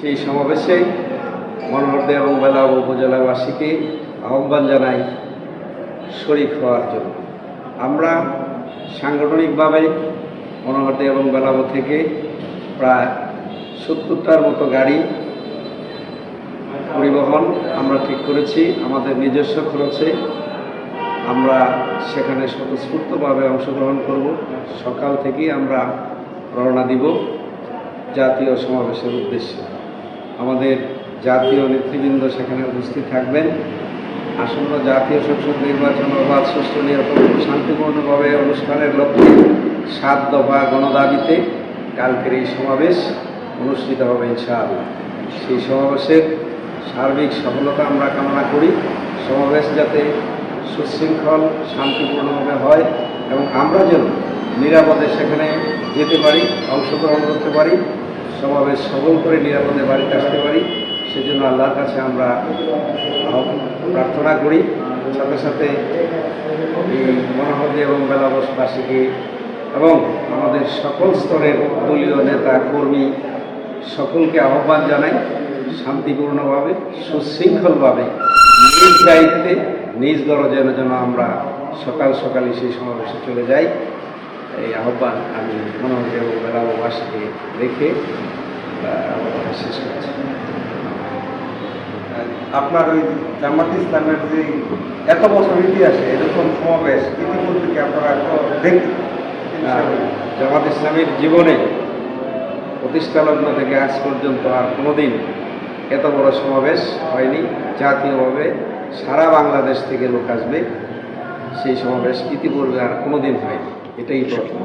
সেই সমাবেশে মনোহরদে এবং বেলা উপজেলাবাসীকে আহ্বান জানাই শরিক হওয়ার জন্য। আমরা সাংগঠনিকভাবে মনোহরদে এবং বেলাবো থেকে প্রায় সত্তরটার মতো গাড়ি পরিবহন আমরা ঠিক করেছি, আমাদের নিজস্ব খরচে আমরা সেখানে স্বতঃস্ফূর্তভাবে অংশগ্রহণ করব। সকাল থেকেই আমরা রওনা দিব জাতীয় সমাবেশের উদ্দেশ্যে। আমাদের জাতীয় নেতৃবৃন্দ সেখানে উপস্থিত থাকবেন। আসন্ন জাতীয় সংসদ নির্বাচন অবাধ সুষ্ঠু নিরাপদ শান্তিপূর্ণভাবে অনুষ্ঠানের লক্ষ্যে সাত দফা গণদাবিতে কালকের এই সমাবেশ অনুষ্ঠিত হবে ইনশাআল্লাহ। সেই সমাবেশের সার্বিক সফলতা আমরা কামনা করি। সমাবেশ যাতে সুশৃঙ্খল, শান্তিপূর্ণভাবে হয় এবং আমরা যেন নিরাপদে সেখানে যেতে পারি, অংশগ্রহণ করতে পারি। সমাবেশ সফল করে নিরাপদে বাড়িতে আসতে পারি, সেজন্য আল্লাহর কাছে আমরা প্রার্থনা করি। সাথে সাথে এই মনোহরদী এবং বেলাবসবাসীকে এবং আমাদের সকল স্তরের দলীয় নেতা, কর্মী সকলকে আহ্বান জানাই, শান্তিপূর্ণভাবে, সুশৃঙ্খলভাবে নিজ দায়িত্বে, নিজ গরজের যেন আমরা সকাল সকালে সেই সমাবেশে চলে যাই। এই আহ্বান আমি মনোহরদী এবং বেলাববাসীকে রেখে শেষ করছি। আপনার ওই জামাত ইসলামের যে এত বছর ইতিহাসে এরকম সমাবেশ ইতিমধ্যে কি আপনারা আর জামাত ইসলামের জীবনে প্রতিষ্ঠালগ্ন থেকে আজ পর্যন্ত আর কোনোদিন এত বড় সমাবেশ হয়নি। জাতীয়ভাবে সারা বাংলাদেশ থেকে লোক আসবে। সেই সমাবেশ ইতিপূর্বে আর কোনোদিন হয়নি। এটাই প্রথম